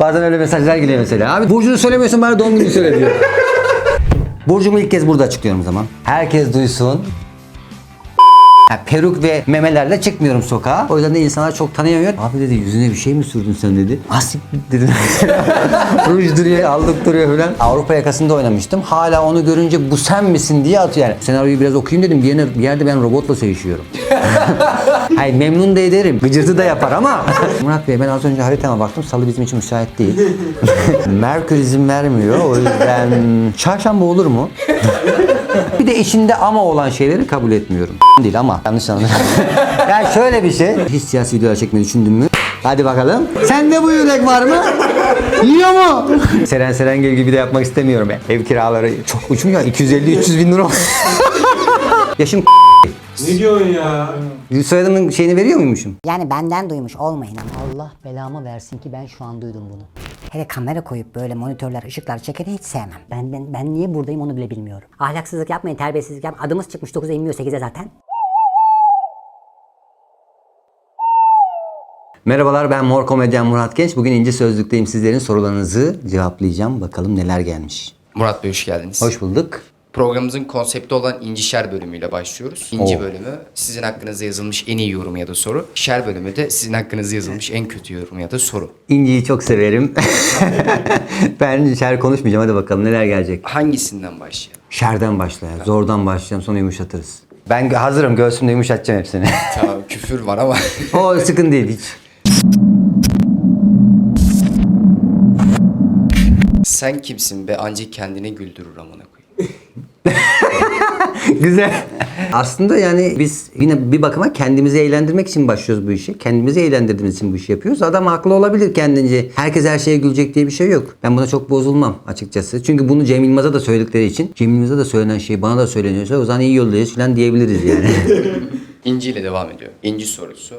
Bazen öyle mesajlar geliyor mesela. Abi Burcu'nu söylemiyorsun bari doğum gününü söyle diyor. Burcu'mu ilk kez burada açıklıyorum o zaman. Herkes duysun. Ha, peruk ve memelerle çıkmıyorum sokağa. O yüzden de insanlar çok tanıyamıyor. Abi dedi yüzüne bir şey mi sürdün sen dedi. Asik dedim. Ruj duruyor, aldık duruyor falan. Avrupa yakasında oynamıştım. Hala onu görünce bu sen misin diye atıyor yani. Senaryoyu biraz okuyayım dedim. Bir, yerine, bir yerde ben robotla sevişiyorum. Hayır memnun da ederim. Gıcırtı da yapar ama. Murat Bey ben az önce haritama baktım. Salı bizim için müsait değil. Merkür izin vermiyor. O yüzden çarşamba olur mu? Bir de içinde ama olan şeyleri kabul etmiyorum. Değil ama yanlış anladın. yani şöyle bir şey. Hiç siyasi videolar çekmeyi düşündün mü? Hadi bakalım. Sende bu yürek var mı? Yiyor mu? Seren Serengil gibi de yapmak istemiyorum ben. Ev kiraları çok uçmuyor. 250-300 bin lira. Yaşım Ne diyorsun ya? soyadımın şeyini veriyor muymuşum? Yani benden duymuş olmayın ama Allah belamı versin ki ben şu an duydum bunu. Hele kamera koyup böyle monitörler, ışıklar çekeni hiç sevmem. Ben, ben, ben niye buradayım onu bile bilmiyorum. Ahlaksızlık yapmayın, terbiyesizlik yapmayın. Adımız çıkmış 9'a inmiyor 8'e zaten. Merhabalar ben Mor Komedyen Murat Genç. Bugün İnci Sözlük'teyim. Sizlerin sorularınızı cevaplayacağım. Bakalım neler gelmiş. Murat Bey hoş geldiniz. Hoş bulduk. Programımızın konsepti olan İncişer bölümüyle başlıyoruz. İnci Oo. bölümü sizin hakkınızda yazılmış en iyi yorum ya da soru. Şer bölümü de sizin hakkınızda yazılmış en kötü yorum ya da soru. İnci'yi çok severim. ben şer konuşmayacağım. Hadi bakalım neler gelecek. Hangisinden başlayalım? Şerden başlayalım. Zordan başlayalım sonra yumuşatırız. Ben hazırım. Göğsümde yumuşatacağım hepsini. tamam küfür var ama. o sıkıntı değil hiç. Sen kimsin be ancak kendini güldürür amına koyayım. Güzel. Aslında yani biz yine bir bakıma kendimizi eğlendirmek için başlıyoruz bu işi. Kendimizi eğlendirdiğimiz için bu işi yapıyoruz. Adam haklı olabilir kendince. Herkes her şeye gülecek diye bir şey yok. Ben buna çok bozulmam açıkçası. Çünkü bunu Cem Yılmaz'a da söyledikleri için Cem Yılmaz'a da söylenen şey bana da söyleniyorsa o zaman iyi yoldayız falan diyebiliriz yani. İnci ile devam ediyor. İnci sorusu.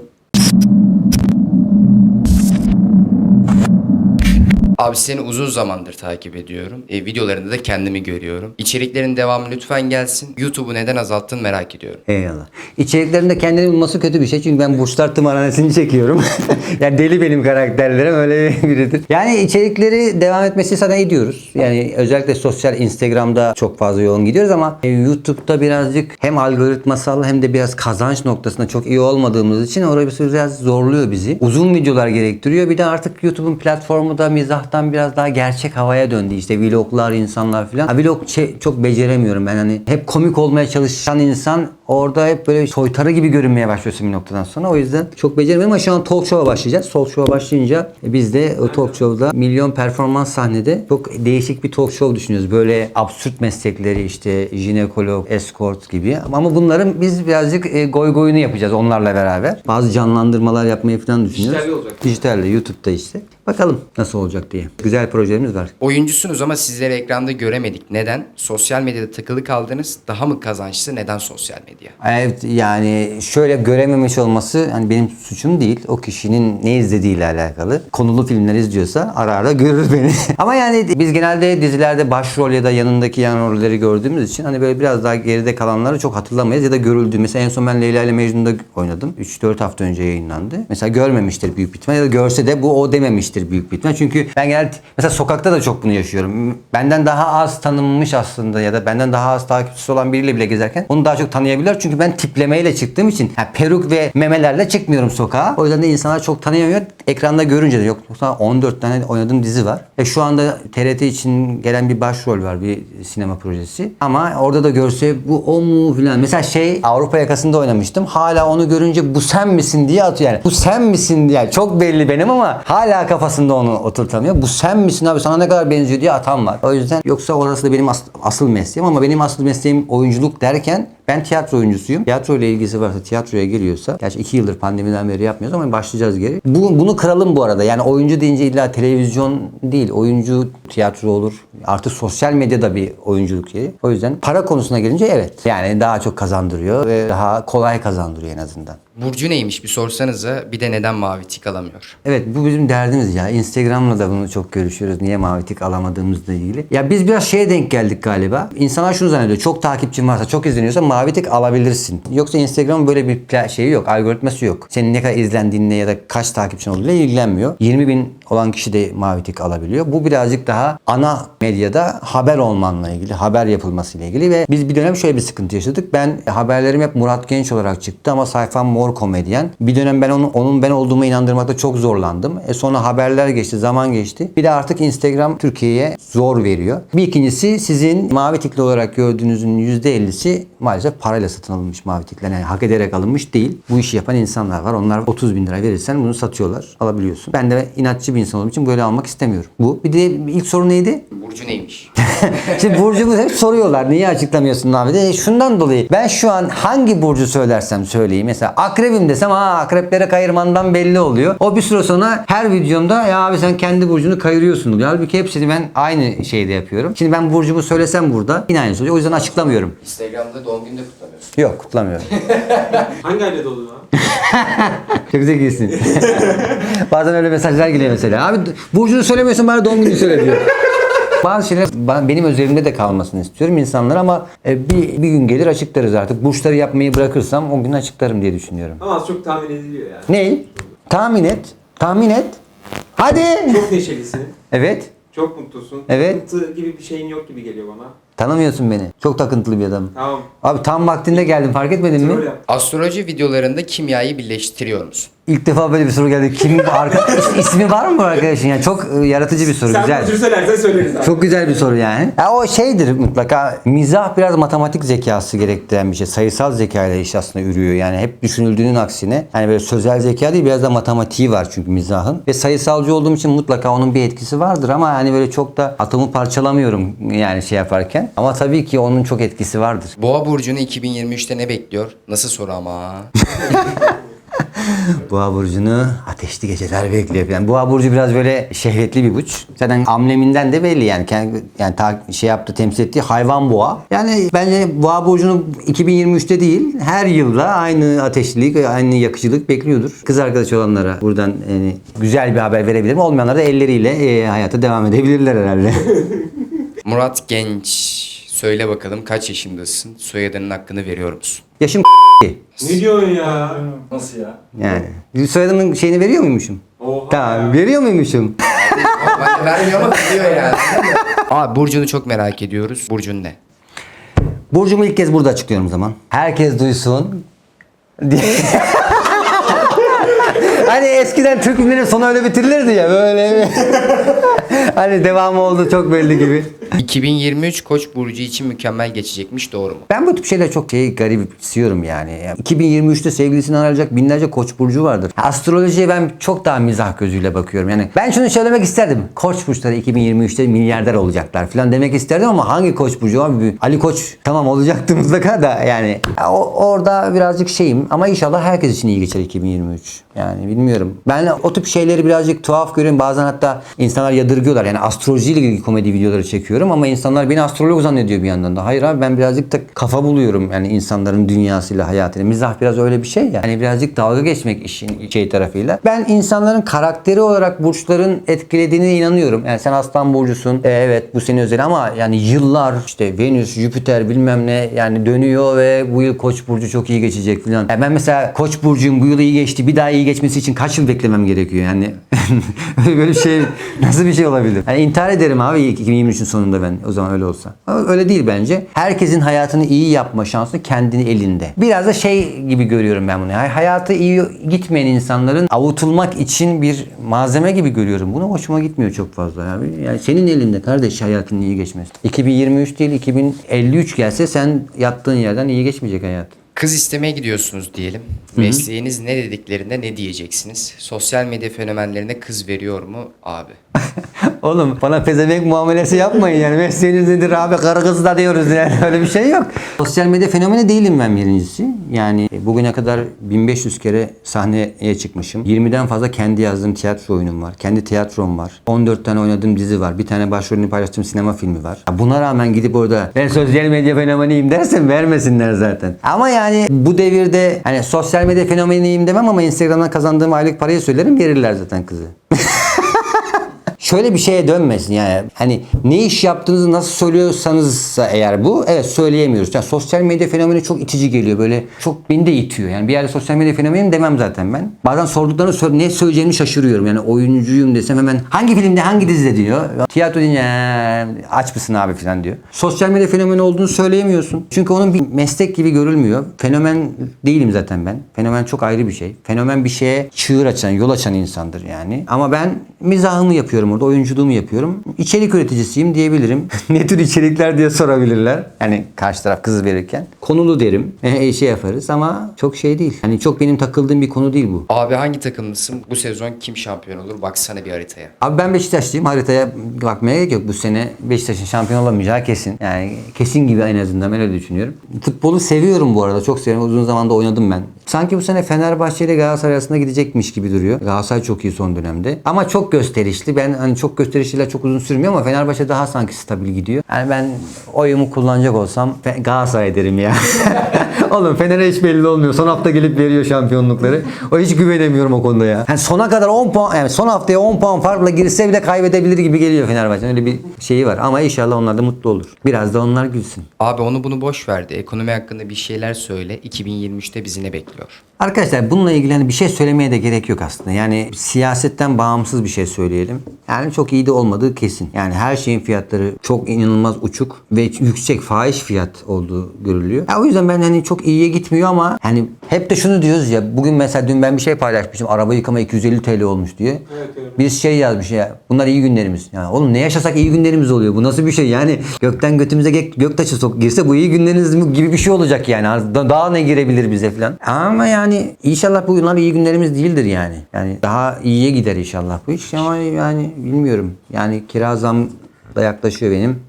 Abi seni uzun zamandır takip ediyorum. E, videolarında da kendimi görüyorum. İçeriklerin devamı lütfen gelsin. YouTube'u neden azalttın merak ediyorum. Eyvallah. İçeriklerinde kendini bulması kötü bir şey. Çünkü ben burçlar tımarhanesini çekiyorum. yani deli benim karakterlerim öyle biridir. Yani içerikleri devam etmesi zaten ediyoruz. Yani özellikle sosyal Instagram'da çok fazla yoğun gidiyoruz ama e, YouTube'da birazcık hem algoritmasal hem de biraz kazanç noktasında çok iyi olmadığımız için orası biraz zorluyor bizi. Uzun videolar gerektiriyor. Bir de artık YouTube'un platformu da mizahtan biraz daha gerçek havaya döndü. İşte vloglar, insanlar falan. Ha, vlog çok beceremiyorum ben hani. Hep komik olmaya çalışan insan orada hep böyle soytarı gibi görünmeye başlıyorsun bir noktadan sonra. O yüzden çok beceremiyorum ama şu an talk show'a başlayacağız. Talk show'a başlayınca biz de o talk show'da milyon performans sahnede çok değişik bir talk show düşünüyoruz. Böyle absürt meslekleri işte jinekolog, escort gibi. Ama bunların biz birazcık e, goy goyunu yapacağız onlarla beraber. Bazı canlandırmalar yapmayı falan düşünüyoruz. Dijitalde olacak. Dijitalde, YouTube'da işte. Bakalım nasıl olacak diye. Güzel projelerimiz var. Oyuncusunuz ama sizleri ekranda göremedik. Neden? Sosyal medyada takılı kaldınız. Daha mı kazançlı? Neden sosyal medya? Evet yani şöyle görememiş olması hani benim suçum değil. O kişinin ne izlediğiyle alakalı. Konulu filmler izliyorsa ara ara görür beni. Ama yani biz genelde dizilerde başrol ya da yanındaki yan rolleri gördüğümüz için hani böyle biraz daha geride kalanları çok hatırlamayız ya da görüldü. Mesela en son ben Leyla ile Mecnun'da oynadım. 3-4 hafta önce yayınlandı. Mesela görmemiştir büyük ihtimal ya da görse de bu o dememiştir büyük ihtimal. Çünkü ben genelde mesela sokakta da çok bunu yaşıyorum. Benden daha az tanınmış aslında ya da benden daha az takipçisi olan biriyle bile gezerken onu daha çok tanıyabilir. Çünkü ben tiplemeyle çıktığım için yani peruk ve memelerle çıkmıyorum sokağa. O yüzden de insanlar çok tanıyamıyor. Ekranda görünce de yok. Yoksa 14 tane oynadığım dizi var. Ve şu anda TRT için gelen bir başrol var bir sinema projesi. Ama orada da görse bu o mu filan. Mesela şey Avrupa yakasında oynamıştım. Hala onu görünce bu sen misin diye atıyor yani. Bu sen misin diye. Çok belli benim ama hala kafasında onu oturtamıyor. Bu sen misin abi sana ne kadar benziyor diye atan var. O yüzden yoksa orası da benim as- asıl mesleğim ama benim asıl mesleğim oyunculuk derken ben tiyatro oyuncusuyum. Tiyatro ile ilgisi varsa, tiyatroya giriyorsa, gerçi iki yıldır pandemiden beri yapmıyoruz ama başlayacağız geri. Bu, bunu kıralım bu arada. Yani oyuncu deyince illa televizyon değil. Oyuncu tiyatro olur. Artık sosyal medyada bir oyunculuk yeri. O yüzden para konusuna gelince evet. Yani daha çok kazandırıyor ve daha kolay kazandırıyor en azından. Burcu neymiş bir sorsanıza. Bir de neden mavi tik alamıyor? Evet bu bizim derdimiz ya. Instagram'la da bunu çok görüşüyoruz. Niye mavi tik alamadığımızla ilgili. Ya biz biraz şeye denk geldik galiba. İnsanlar şunu zannediyor. Çok takipçin varsa, çok izleniyorsa mavi tik alabilirsin. Yoksa Instagram'ın böyle bir şeyi yok. Algoritması yok. Senin ne kadar izlendiğinle ya da kaç takipçin olduğuyla ilgilenmiyor. 20 bin olan kişi de mavi tik alabiliyor. Bu birazcık daha ana medyada haber olmanla ilgili, haber yapılmasıyla ilgili ve biz bir dönem şöyle bir sıkıntı yaşadık. Ben haberlerim hep Murat Genç olarak çıktı ama sayfam mor komedyen. Bir dönem ben onun, onun ben olduğuma inandırmakta çok zorlandım. E sonra haberler geçti, zaman geçti. Bir de artık Instagram Türkiye'ye zor veriyor. Bir ikincisi sizin mavi tikli olarak gördüğünüzün %50'si maalesef parayla satın alınmış mavi tikler. Yani hak ederek alınmış değil. Bu işi yapan insanlar var. Onlar 30 bin lira verirsen bunu satıyorlar. Alabiliyorsun. Ben de inatçı bir insan olduğum için böyle almak istemiyorum. Bu. Bir de ilk soru neydi? Burcu neymiş? Şimdi burcumu hep soruyorlar. Niye açıklamıyorsun abi? De, şundan dolayı. Ben şu an hangi burcu söylersem söyleyeyim. Mesela akrebim desem ha akreplere kayırmandan belli oluyor. O bir süre sonra her videomda ya abi sen kendi burcunu kayırıyorsun. Halbuki hepsini ben aynı şeyde yapıyorum. Şimdi ben burcumu söylesem burada yine aynısı oluyor. O yüzden açıklamıyorum. Instagram'da doğum günü de kutlamıyorsun. Yok kutlamıyorum. Hangi ayda doğdun abi? Çok zekisin. Bazen öyle mesajlar geliyor mesela. Abi burcunu söylemiyorsun bana doğum günü söyle diyor. Bazı şeyler benim özelimde de kalmasını istiyorum insanlar ama e, bir, bir gün gelir açıklarız artık. Burçları yapmayı bırakırsam o gün açıklarım diye düşünüyorum. Ama az çok tahmin ediliyor yani. Ney? Tahmin et. Tahmin et. Hadi. Çok neşelisin. Evet. Çok mutlusun. Evet. Sıkıntı gibi bir şeyin yok gibi geliyor bana. Tanımıyorsun beni. Çok takıntılı bir adamım. Tamam. Abi tam vaktinde geldim fark etmedin mi? Astroloji videolarında kimyayı birleştiriyor musun? İlk defa böyle bir soru geldi. Kim arka is- ismi var mı bu arkadaşın? Yani çok e, yaratıcı bir soru. Sen güzel. burcu söylersen söyleriz abi. Çok güzel bir soru yani. Ya o şeydir mutlaka. Mizah biraz matematik zekası gerektiren bir şey. Sayısal zeka ile iş aslında ürüyor. Yani hep düşünüldüğünün aksine. Hani böyle sözel zeka değil biraz da matematiği var çünkü mizahın. Ve sayısalcı olduğum için mutlaka onun bir etkisi vardır ama hani böyle çok da atomu parçalamıyorum yani şey yaparken. Ama tabii ki onun çok etkisi vardır. Boğa burcunu 2023'te ne bekliyor? Nasıl soru ama? Boğa burcunu ateşli geceler bekliyor. Yani Boğa burcu biraz böyle şehvetli bir burç. Zaten ambleminden de belli yani. Kendi, yani ta, şey yaptı temsil ettiği hayvan boğa. Yani bence Boğa burcunu 2023'te değil her yılda aynı ateşlilik, aynı yakıcılık bekliyordur. Kız arkadaşı olanlara buradan yani güzel bir haber verebilirim. Olmayanlara da elleriyle e, hayata devam edebilirler herhalde. Murat Genç. Söyle bakalım kaç yaşındasın? Soyadının hakkını veriyor musun? Yaşım Ne diyorsun ya? Nasıl ya? yani. Soyadımın şeyini veriyor muymuşum? Oha Tamam ya. veriyor muymuşum? Vermiyor ama biliyor yani. Abi Burcu'nu çok merak ediyoruz. Burcun ne? Burcumu ilk kez burada açıklıyorum o zaman. Herkes duysun. diye. hani eskiden Türk filmlerinin sonu öyle bitirilirdi ya böyle. hani devamı oldu çok belli gibi. 2023 Koç burcu için mükemmel geçecekmiş doğru mu? Ben bu tip şeyler çok şey garipsiyorum yani. Yani 2023'te sevgilisini arayacak binlerce koç burcu vardır. Astrolojiye ben çok daha mizah gözüyle bakıyorum. Yani ben şunu söylemek isterdim. Koç burçları 2023'te milyarder olacaklar falan demek isterdim ama hangi koç burcu abi? Ali Koç tamam olacaktı mutlaka da yani. O, orada birazcık şeyim ama inşallah herkes için iyi geçer 2023. Yani bilmiyorum. Ben o tip şeyleri birazcık tuhaf görüyorum. Bazen hatta insanlar yadırgıyorlar. Yani astrolojiyle ilgili komedi videoları çekiyorum ama insanlar beni astrolog zannediyor bir yandan da. Hayır abi ben birazcık da kafa buluyorum yani insanların dünyasıyla hayatıyla. Mizah biraz öyle bir şey ya. Hani birazcık dalga geçmek işin şey tarafıyla. Ben insanların karakteri olarak burçların etkilediğine inanıyorum. Yani sen aslan burcusun. E, evet bu senin özel ama yani yıllar işte Venüs, Jüpiter bilmem ne yani dönüyor ve bu yıl Koç burcu çok iyi geçecek falan. Yani ben mesela Koç burcuyum bu yıl iyi geçti. Bir daha iyi geçmesi için kaç yıl beklemem gerekiyor yani? Böyle bir şey nasıl bir şey olabilir? Yani intihar ederim abi 2023'ün sonunda ben o zaman öyle olsa. Ama öyle değil bence. Herkesin hayatını iyi yapma şansı kendini elinde. Biraz da şey gibi görüyorum ben bunu. Yani hayatı iyi gitmeyen insanların avutulmak için bir malzeme gibi görüyorum. Bunu hoşuma gitmiyor çok fazla abi. Yani senin elinde kardeş hayatının iyi geçmesi. 2023 değil 2053 gelse sen yattığın yerden iyi geçmeyecek hayat. Kız istemeye gidiyorsunuz diyelim. Mesleğiniz ne dediklerinde ne diyeceksiniz? Sosyal medya fenomenlerine kız veriyor mu abi? Oğlum bana pezevenk muamelesi yapmayın yani. Mesleğiniz nedir abi karı diyoruz yani öyle bir şey yok. Sosyal medya fenomeni değilim ben birincisi. Yani bugüne kadar 1500 kere sahneye çıkmışım. 20'den fazla kendi yazdığım tiyatro oyunum var. Kendi tiyatrom var. 14 tane oynadığım dizi var. Bir tane başrolünü paylaştığım sinema filmi var. Buna rağmen gidip orada ben sosyal medya fenomeniyim dersen vermesinler zaten. Ama yani bu devirde hani sosyal medya fenomeniyim demem ama Instagram'dan kazandığım aylık parayı söylerim verirler zaten kızı. şöyle bir şeye dönmesin yani. Hani ne iş yaptığınızı nasıl söylüyorsanız eğer bu evet söyleyemiyoruz. Yani sosyal medya fenomeni çok itici geliyor. Böyle çok beni de itiyor. Yani bir yerde sosyal medya fenomeni demem zaten ben. Bazen sorduklarını sor- ne söyleyeceğimi şaşırıyorum. Yani oyuncuyum desem hemen hangi filmde hangi dizide diyor. Tiyatro deyince "Ee, aç mısın abi falan diyor. Sosyal medya fenomeni olduğunu söyleyemiyorsun. Çünkü onun bir meslek gibi görülmüyor. Fenomen değilim zaten ben. Fenomen çok ayrı bir şey. Fenomen bir şeye çığır açan, yol açan insandır yani. Ama ben mizahımı yapıyorum orada, oyunculuğumu yapıyorum. İçerik üreticisiyim diyebilirim. ne tür içerikler diye sorabilirler. Yani karşı taraf kız verirken. Konulu derim. E, şey yaparız ama çok şey değil. Hani çok benim takıldığım bir konu değil bu. Abi hangi takımlısın? Bu sezon kim şampiyon olur? Baksana bir haritaya. Abi ben Beşiktaşlıyım. Haritaya bakmaya gerek yok. Bu sene Beşiktaş'ın şampiyon olamayacağı kesin. Yani kesin gibi en azından ben öyle düşünüyorum. Futbolu seviyorum bu arada. Çok seviyorum. Uzun zamanda oynadım ben. Sanki bu sene Fenerbahçe ile Galatasaray arasında gidecekmiş gibi duruyor. Galatasaray çok iyi son dönemde. Ama çok gösterişli. Ben hani çok gösterişliler çok uzun sürmüyor ama Fenerbahçe daha sanki stabil gidiyor. Yani ben oyumu kullanacak olsam Galatasaray derim ya. Oğlum Fener'e hiç belli olmuyor. Son hafta gelip veriyor şampiyonlukları. O hiç güvenemiyorum o konuda ya. Yani sona kadar 10 puan yani son haftaya 10 puan farkla girse bile kaybedebilir gibi geliyor Fenerbahçe'nin. Öyle bir şeyi var. Ama inşallah onlar da mutlu olur. Biraz da onlar gülsün. Abi onu bunu boş verdi. Ekonomi hakkında bir şeyler söyle. 2023'te bizi ne bekliyor? Arkadaşlar bununla ilgili hani bir şey söylemeye de gerek yok aslında. Yani siyasetten bağımsız bir şey söyleyelim. Yani çok iyi de olmadığı kesin. Yani her şeyin fiyatları çok inanılmaz uçuk ve yüksek fahiş fiyat olduğu görülüyor. Ya o yüzden ben hani çok iyiye gitmiyor ama hani hep de şunu diyoruz ya bugün mesela dün ben bir şey paylaşmıştım. Araba yıkama 250 TL olmuş diye. Evet, evet. Bir şey yazmış ya. Bunlar iyi günlerimiz. Yani oğlum ne yaşasak iyi günlerimiz oluyor. Bu nasıl bir şey? Yani gökten götümüze gök, göktaşı sok girse bu iyi günleriniz gibi bir şey olacak yani. Da- Daha ne girebilir bize falan. Ama yani inşallah bunlar iyi günlerimiz değildir yani. Yani daha iyiye gider inşallah bu iş ama yani bilmiyorum. Yani kira zam da yaklaşıyor benim.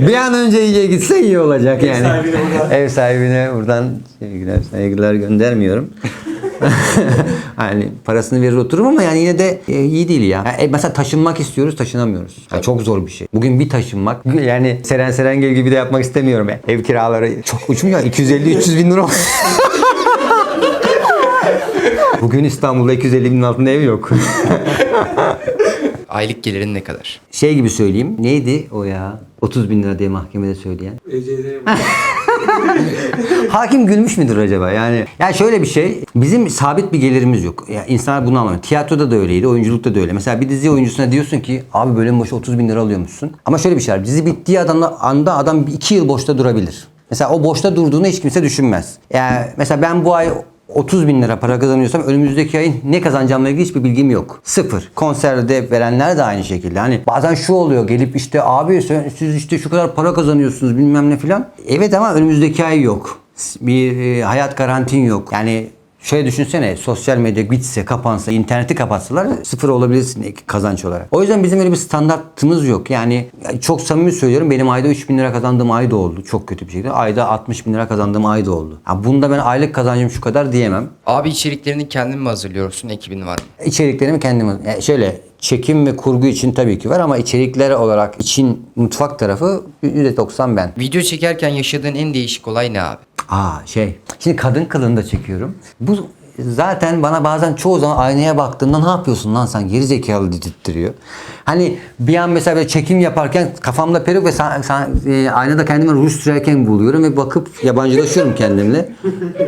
bir an önce iyiye gitse iyi olacak yani. sahibine buradan. Ev sahibine buradan sevgiler, saygılar göndermiyorum. hani parasını verir otururum ama yani yine de e, iyi değil ya. Yani, e, mesela taşınmak istiyoruz taşınamıyoruz. Yani çok zor bir şey. Bugün bir taşınmak yani Seren Serengil gibi de yapmak istemiyorum. ya. Ev kiraları çok uçmuyor. 250-300 bin lira. Bugün İstanbul'da 250 binin altında ev yok. Aylık gelirin ne kadar? şey gibi söyleyeyim. Neydi o ya? 30 bin lira diye mahkemede söyleyen. ECD Hakim gülmüş müdür acaba? Yani ya şöyle bir şey. Bizim sabit bir gelirimiz yok. Ya insanlar bunu anlamıyor. Tiyatroda da öyleydi, oyunculukta da öyle. Mesela bir dizi oyuncusuna diyorsun ki abi bölüm başı 30 bin lira alıyormuşsun. Ama şöyle bir şey var. Dizi bittiği adamla, anda adam 2 yıl boşta durabilir. Mesela o boşta durduğunu hiç kimse düşünmez. Yani mesela ben bu ay 30 bin lira para kazanıyorsam önümüzdeki ayın ne kazanacağımla ilgili hiçbir bilgim yok. Sıfır. Konserde verenler de aynı şekilde. Hani bazen şu oluyor gelip işte abi siz işte şu kadar para kazanıyorsunuz bilmem ne filan. Evet ama önümüzdeki ay yok. Bir e, hayat garantin yok. Yani Şöyle düşünsene sosyal medya bitse kapansa interneti kapatsalar sıfır olabilirsin kazanç olarak. O yüzden bizim öyle bir standartımız yok. Yani çok samimi söylüyorum benim ayda 3 bin lira kazandığım ay da oldu. Çok kötü bir şekilde. Ayda 60 bin lira kazandığım ay da oldu. Ha, bunda ben aylık kazancım şu kadar diyemem. Abi içeriklerini kendin mi hazırlıyorsun? Ekibin var mı? İçeriklerimi kendim yani şöyle çekim ve kurgu için tabii ki var ama içerikler olarak için mutfak tarafı %90 ben. Video çekerken yaşadığın en değişik olay ne abi? Aa şey. Şimdi kadın kılığında çekiyorum. Bu zaten bana bazen çoğu zaman aynaya baktığımda ne yapıyorsun lan sen geri zekalı dedirtiyor. Hani bir an mesela böyle çekim yaparken kafamda peruk ve sa- sa- e, aynada kendimi ruj sürerken buluyorum ve bakıp yabancılaşıyorum kendimle.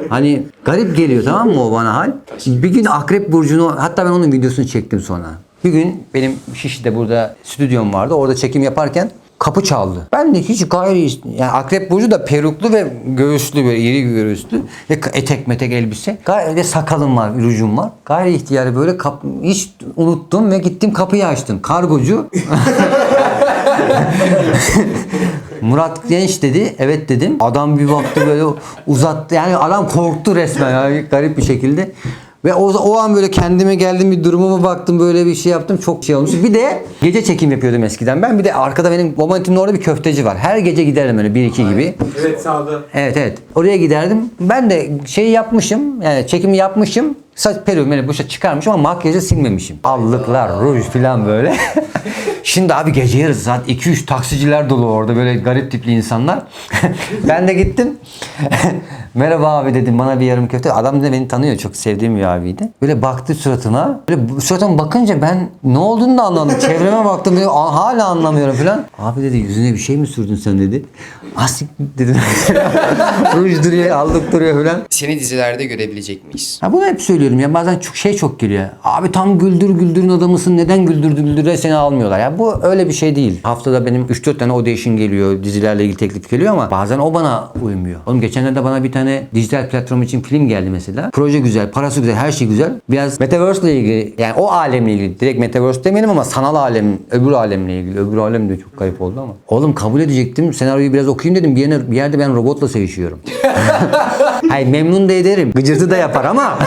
Hani garip geliyor tamam mı o bana hal. Bir gün akrep burcunu hatta ben onun videosunu çektim sonra. Bir gün benim Şişli'de burada stüdyom vardı. Orada çekim yaparken kapı çaldı. Ben de hiç gayri yani akrep burcu da peruklu ve göğüslü böyle iri göğüslü ve etek metek elbise. Gayri ve sakalım var, rujum var. Gayri ihtiyarı böyle kap, hiç unuttum ve gittim kapıyı açtım. Kargocu Murat Genç dedi. Evet dedim. Adam bir baktı böyle uzattı. Yani adam korktu resmen ya, garip bir şekilde. Ve o, o an böyle kendime geldim bir durumuma baktım böyle bir şey yaptım çok şey olmuş. Bir de gece çekim yapıyordum eskiden ben. Bir de arkada benim Bomonti'nin orada bir köfteci var. Her gece giderdim öyle bir iki gibi. Evet sağda. Evet evet. Oraya giderdim. Ben de şey yapmışım. Yani çekimi yapmışım. Saç peruğu böyle boşa çıkarmışım ama makyajı silmemişim. Allıklar, ruj falan böyle. Şimdi abi gece yarısı saat 2-3 taksiciler dolu orada böyle garip tipli insanlar. ben de gittim. Merhaba abi dedim bana bir yarım köfte. Adam da beni tanıyor çok sevdiğim bir abiydi. Böyle baktı suratına. Böyle suratıma bakınca ben ne olduğunu da anlamadım. Çevreme baktım böyle, "Aa, hala anlamıyorum falan. Abi dedi yüzüne bir şey mi sürdün sen dedi. Asik dedim. Ruj duruyor aldık duruyor falan. Seni dizilerde görebilecek miyiz? Ha bunu hep söylüyorum ya bazen çok şey çok geliyor. Abi tam güldür güldürün adamısın neden güldürdü güldüre seni almıyorlar. Ya bu öyle bir şey değil. Haftada benim 3-4 tane audition geliyor dizilerle ilgili teklif geliyor ama bazen o bana uymuyor. Oğlum geçenlerde bana bir tane dijital platform için film geldi mesela. Proje güzel, parası güzel, her şey güzel. Biraz Metaverse ile ilgili yani o alemle ilgili direkt Metaverse demeyelim ama sanal alem, öbür alemle ilgili. Öbür alem de çok kayıp oldu ama. Oğlum kabul edecektim. Senaryoyu biraz okuyayım dedim. Bir, yerine, bir yerde ben robotla sevişiyorum. Hayır memnun da ederim. Gıcırtı da yapar ama.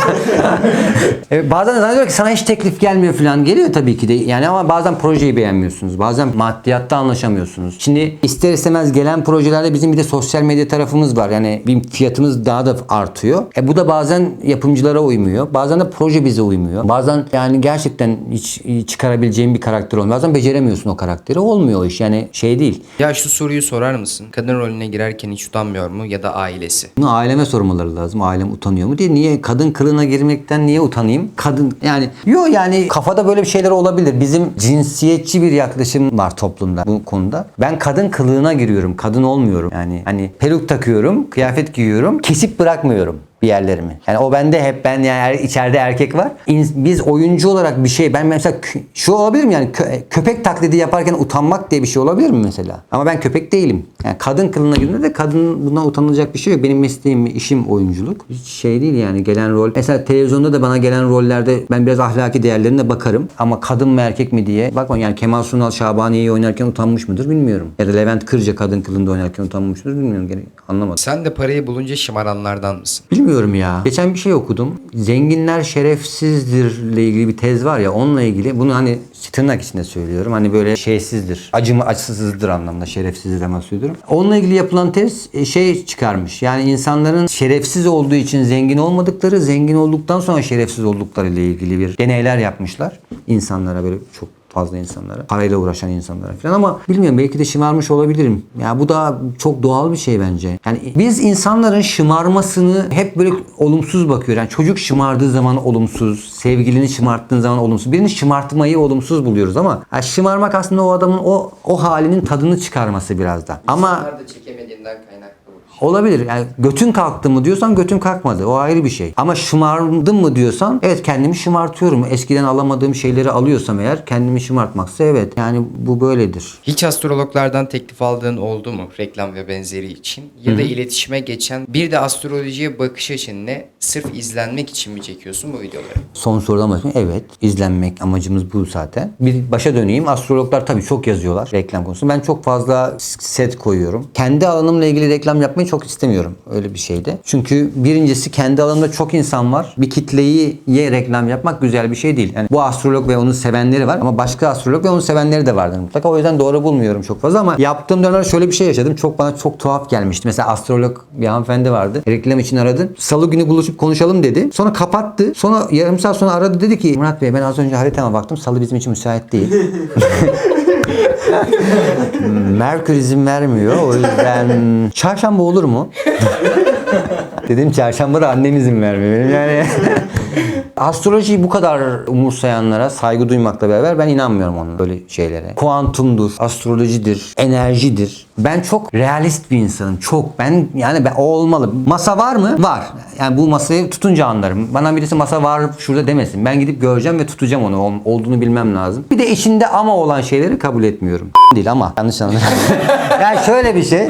evet, bazen zannediyor ki sana hiç teklif gelmiyor falan. Geliyor tabii ki de. Yani ama bazen projeyi beğenmiyorsunuz. Bazen maddiyatta anlaşamıyorsunuz. Şimdi ister istemez gelen projelerde bizim bir de sosyal medya tarafımız var. Yani bir fiyatımız daha da artıyor. E bu da bazen yapımcılara uymuyor. Bazen de proje bize uymuyor. Bazen yani gerçekten hiç çıkarabileceğin bir karakter olmuyor. Bazen beceremiyorsun o karakteri. Olmuyor o iş. Yani şey değil. Ya şu soruyu sorar mısın? Kadın rolüne girerken hiç utanmıyor mu ya da ailesi? Bunu aileme sormaları lazım. Ailem utanıyor mu diye. Niye kadın kılığına girmekten niye utanayım? Kadın yani yok yani kafada böyle bir şeyler olabilir. Bizim cinsiyetçi bir yaklaşım var toplumda bu konuda. Ben kadın kılığına giriyorum. Kadın olmuyorum. Yani hani peruk takıyorum, kıyafet giyiyorum, kesip bırakmıyorum bir yerlerimi. Yani o bende hep ben yani er- içeride erkek var. Biz oyuncu olarak bir şey ben mesela şu olabilir mi yani kö- köpek taklidi yaparken utanmak diye bir şey olabilir mi mesela? Ama ben köpek değilim. Yani kadın kılığına girdiğinde de kadın buna utanılacak bir şey yok. Benim mesleğim, işim oyunculuk. Hiç şey değil yani gelen rol. Mesela televizyonda da bana gelen rollerde ben biraz ahlaki değerlerine bakarım. Ama kadın mı erkek mi diye bakma yani Kemal Sunal Şabaniye'yi oynarken utanmış mıdır bilmiyorum. Ya da Levent Kırca kadın kılığında oynarken utanmış mıdır bilmiyorum. Gene Anlamadım. Sen de parayı bulunca şımaranlardan mısın? Bilmiyorum ya. Geçen bir şey okudum. Zenginler şerefsizdir ile ilgili bir tez var ya onunla ilgili. Bunu hani tırnak içinde söylüyorum. Hani böyle şeysizdir. Acımı acısızdır anlamda şerefsizdir ama söylüyorum. Onunla ilgili yapılan tez e, şey çıkarmış. Yani insanların şerefsiz olduğu için zengin olmadıkları, zengin olduktan sonra şerefsiz oldukları ile ilgili bir deneyler yapmışlar. İnsanlara böyle çok fazla insanlara. Parayla uğraşan insanlara falan ama bilmiyorum belki de şımarmış olabilirim. Ya bu da çok doğal bir şey bence. Yani biz insanların şımarmasını hep böyle olumsuz bakıyor. Yani çocuk şımardığı zaman olumsuz, sevgilini şımarttığın zaman olumsuz. Birini şımartmayı olumsuz buluyoruz ama ya şımarmak aslında o adamın o o halinin tadını çıkarması biraz da. Ama da çekemediğinden kaynaklı Olabilir. Yani götün kalktı mı diyorsan götün kalkmadı. O ayrı bir şey. Ama şımardım mı diyorsan evet kendimi şımartıyorum. Eskiden alamadığım şeyleri alıyorsam eğer kendimi şımartmaksa evet. Yani bu böyledir. Hiç astrologlardan teklif aldığın oldu mu reklam ve benzeri için? Ya da iletişime geçen bir de astrolojiye bakış açın ne? Sırf izlenmek için mi çekiyorsun bu videoları? Son sorudan başlayayım. Evet. izlenmek amacımız bu zaten. Bir başa döneyim. Astrologlar tabii çok yazıyorlar reklam konusunda. Ben çok fazla set koyuyorum. Kendi alanımla ilgili reklam yapmayı çok istemiyorum öyle bir şeyde. Çünkü birincisi kendi alanımda çok insan var. Bir kitleyi ye reklam yapmak güzel bir şey değil. Yani bu astrolog ve onun sevenleri var ama başka astrolog ve onun sevenleri de vardır mutlaka. O yüzden doğru bulmuyorum çok fazla ama yaptığım dönemler şöyle bir şey yaşadım. Çok bana çok tuhaf gelmişti. Mesela astrolog bir hanımefendi vardı. Reklam için aradı. Salı günü buluşup konuşalım dedi. Sonra kapattı. Sonra yarım saat sonra aradı dedi ki Murat Bey ben az önce haritama baktım. Salı bizim için müsait değil. Merkür izin vermiyor. O yüzden çarşamba olur mu? Dedim çarşamba da annem izin vermiyor. Benim yani Astrolojiyi bu kadar umursayanlara saygı duymakla beraber ben inanmıyorum onun böyle şeylere. Kuantumdur, astrolojidir, enerjidir. Ben çok realist bir insanım. Çok. Ben yani ben, o olmalı. Masa var mı? Var. Yani bu masayı tutunca anlarım. Bana birisi masa var şurada demesin. Ben gidip göreceğim ve tutacağım onu. Ol- Olduğunu bilmem lazım. Bir de içinde ama olan şeyleri kabul etmiyorum. değil ama. Yanlış anladın. yani şöyle bir şey.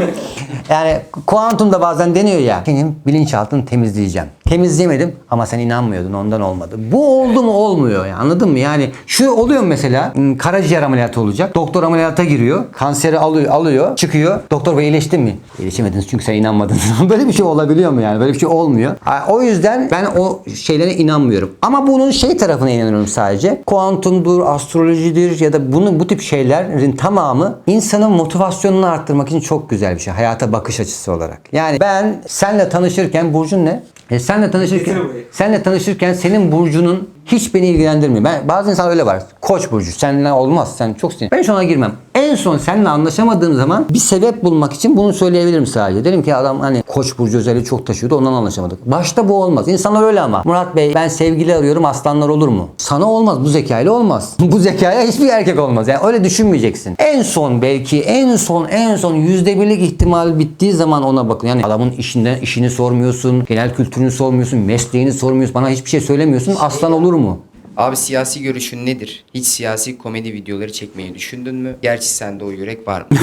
Yani kuantumda bazen deniyor ya. Senin bilinçaltını temizleyeceğim. Temizleyemedim ama sen inanmıyordun ondan olmadı. Bu oldu mu olmuyor ya anladın mı? Yani şu oluyor mesela hmm, karaciğer ameliyatı olacak. Doktor ameliyata giriyor. Kanseri alıyor, alıyor çıkıyor. Doktor bey iyileştin mi? İyileşemediniz çünkü sen inanmadın. Böyle bir şey olabiliyor mu yani? Böyle bir şey olmuyor. O yüzden ben o şeylere inanmıyorum. Ama bunun şey tarafına inanıyorum sadece. Kuantumdur, astrolojidir ya da bunun bu tip şeylerin tamamı insanın motivasyonunu arttırmak için çok güzel bir şey. Hayata bakış açısı olarak. Yani ben senle tanışırken Burcun ne? E senle tanışırken senle tanışırken senin burcunun Hiç beni ilgilendirmiyor. Ben bazı insan öyle var. Koç burcu seninle olmaz. Sen çok sinir. Ben hiç ona girmem. En son seninle anlaşamadığım zaman bir sebep bulmak için bunu söyleyebilirim sadece. Derim ki adam hani koç burcu özelliği çok taşıyordu ondan anlaşamadık. Başta bu olmaz. İnsanlar öyle ama. Murat Bey ben sevgili arıyorum aslanlar olur mu? Sana olmaz. Bu zekayla olmaz. bu zekaya hiçbir erkek olmaz. Yani öyle düşünmeyeceksin. En son belki en son en son yüzde birlik ihtimal bittiği zaman ona bakın. Yani adamın işinden işini sormuyorsun. Genel kültürünü sormuyorsun. Mesleğini sormuyorsun. Bana hiçbir şey söylemiyorsun. Aslan olur mu? Abi siyasi görüşün nedir? Hiç siyasi komedi videoları çekmeyi düşündün mü? Gerçi sende o yürek var mı?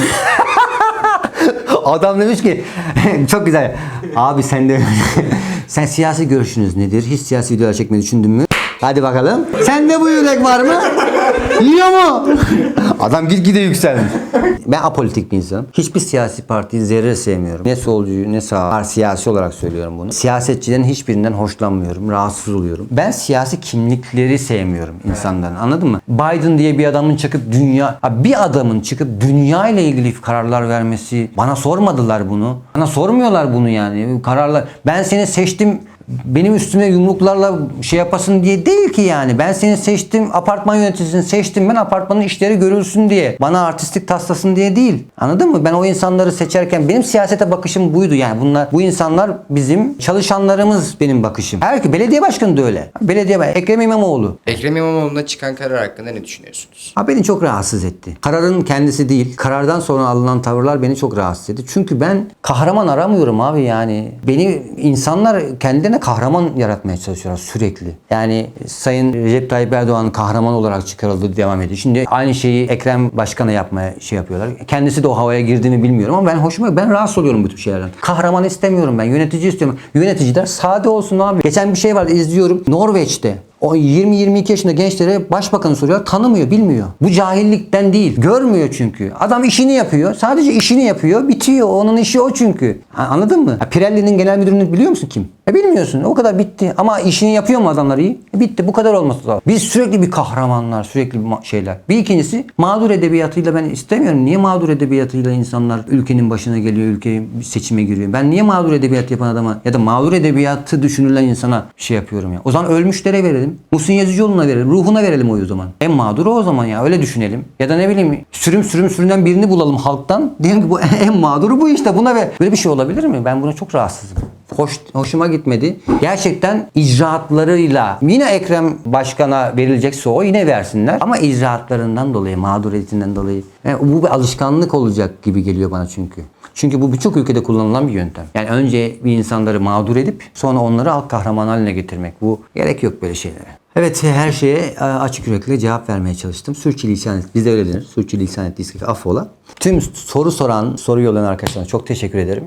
Adam demiş ki çok güzel. Abi sen de sen siyasi görüşünüz nedir? Hiç siyasi videolar çekmeyi düşündün mü? Hadi bakalım. Sende bu yürek var mı? Yiyor mu? Adam gitgide yükselmiş. Ben apolitik bir insanım. Hiçbir siyasi partiyi zerre sevmiyorum. Ne solcuyu ne sağ. Siyasi olarak söylüyorum bunu. Siyasetçilerin hiçbirinden hoşlanmıyorum. Rahatsız oluyorum. Ben siyasi kimlikleri sevmiyorum insanların. Anladın mı? Biden diye bir adamın çıkıp dünya... Bir adamın çıkıp dünya ile ilgili kararlar vermesi... Bana sormadılar bunu. Bana sormuyorlar bunu yani. Kararlar... Ben seni seçtim benim üstüme yumruklarla şey yapasın diye değil ki yani. Ben seni seçtim, apartman yöneticisini seçtim ben apartmanın işleri görülsün diye. Bana artistik taslasın diye değil. Anladın mı? Ben o insanları seçerken benim siyasete bakışım buydu yani. Bunlar bu insanlar bizim çalışanlarımız benim bakışım. Her belediye başkanı da öyle. Belediye başkanı Ekrem İmamoğlu. Ekrem İmamoğlu'na çıkan karar hakkında ne düşünüyorsunuz? Ha beni çok rahatsız etti. Kararın kendisi değil. Karardan sonra alınan tavırlar beni çok rahatsız etti. Çünkü ben kahraman aramıyorum abi yani. Beni insanlar kendilerine kahraman yaratmaya çalışıyorlar sürekli. Yani Sayın Recep Tayyip Erdoğan kahraman olarak çıkarıldı devam ediyor. Şimdi aynı şeyi Ekrem Başkan'a yapmaya şey yapıyorlar. Kendisi de o havaya girdi mi bilmiyorum ama ben hoşuma ben rahatsız oluyorum bu tür şeylerden. Kahraman istemiyorum ben. Yönetici istiyorum. Yöneticiler sade olsun abi. Geçen bir şey vardı izliyorum. Norveç'te o 20-22 yaşında gençlere başbakanı soruyor. Tanımıyor, bilmiyor. Bu cahillikten değil. Görmüyor çünkü. Adam işini yapıyor. Sadece işini yapıyor. Bitiyor. Onun işi o çünkü. Anladın mı? Pirelli'nin genel müdürünü biliyor musun kim? E bilmiyorsun. O kadar bitti. Ama işini yapıyor mu adamlar iyi? E bitti. Bu kadar olması lazım. Biz sürekli bir kahramanlar, sürekli bir şeyler. Bir ikincisi mağdur edebiyatıyla ben istemiyorum. Niye mağdur edebiyatıyla insanlar ülkenin başına geliyor, ülke seçime giriyor? Ben niye mağdur edebiyat yapan adama ya da mağdur edebiyatı düşünülen insana şey yapıyorum ya? O zaman ölmüşlere verelim. Muhsin Yazıcıoğlu'na verelim. Ruhuna verelim oyu o zaman. En mağduru o zaman ya. Öyle düşünelim. Ya da ne bileyim sürüm sürüm sürünen birini bulalım halktan. Diyelim ki bu en mağduru bu işte. Buna ver. Böyle bir şey olabilir mi? Ben buna çok rahatsızım. Hoş, hoşuma gitmedi. Gerçekten icraatlarıyla yine Ekrem Başkan'a verilecekse o yine versinler. Ama icraatlarından dolayı, mağduriyetinden dolayı. Yani bu bir alışkanlık olacak gibi geliyor bana çünkü. Çünkü bu birçok ülkede kullanılan bir yöntem. Yani önce bir insanları mağdur edip sonra onları halk kahraman haline getirmek. Bu gerek yok böyle şeylere. Evet her şeye e, açık yürekli cevap vermeye çalıştım. Sürçülisan et, bizde öyle denir. Sürçülisan ettiysek affola. Tüm soru soran, soru yollayan arkadaşlarına çok teşekkür ederim.